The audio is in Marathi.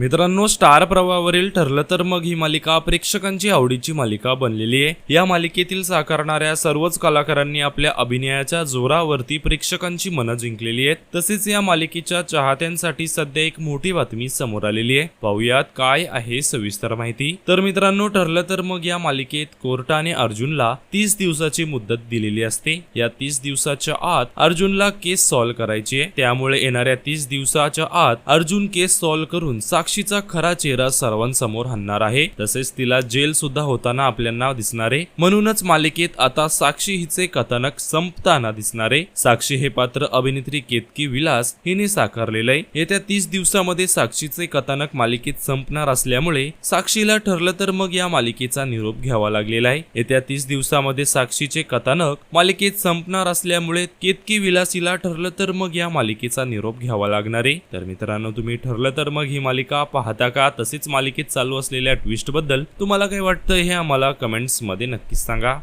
मित्रांनो स्टार प्रवावरील ठरलं तर मग ही मालिका प्रेक्षकांची आवडीची मालिका बनलेली आहे. या मालिकेतील साकारणाऱ्या सर्वच कलाकारांनी आपल्या अभिनयाच्या जोरावरती प्रेक्षकांची मनं जिंकलेली आहेत. तसेच या मालिकेच्या चाहत्यांसाठी सध्या एक मोठी बातमी समोर आलेली आहे. पाहुयात काय आहे सविस्तर माहिती. तर मित्रांनो ठरलं तर मग या मालिकेत कोर्टाने अर्जुनला तीस दिवसाची मुदत दिलेली असते. या तीस दिवसाच्या आत अर्जुनला केस सॉल्व्ह करायची आहे. त्यामुळे येणाऱ्या तीस दिवसाच्या आत अर्जुन केस सॉल्व्ह करून साक्षीचा खरा चेहरा सर्वांसमोर हणणार आहे. तसेच तिला जेल सुद्धा होताना आपल्याला दिसणार आहे. म्हणूनच मालिकेत आता साक्षी हिचे कथानक संपताना दिसणार आहे. साक्षी हे पात्र अभिनेत्री केतकी विलास हिने साकारलेलं आहे. येत्या तीस दिवसामध्ये साक्षीचे कथानक मालिकेत संपणार असल्यामुळे साक्षीला ठरलं तर मग या मालिकेचा निरोप घ्यावा लागलेला आहे. येत्या तीस दिवसामध्ये साक्षीचे कथानक मालिकेत संपणार असल्यामुळे केतकी विलासीला ठरलं तर मग या मालिकेचा निरोप घ्यावा लागणार आहे. तर मित्रांनो तुम्ही ठरलं तर मग ही मालिका पाहता का? तसेच मालिकेत चालू असलेल्या ट्विस्टबद्दल तुम्हाला काय वाटतं हे आम्हाला कमेंट्समध्ये नक्कीच सांगा.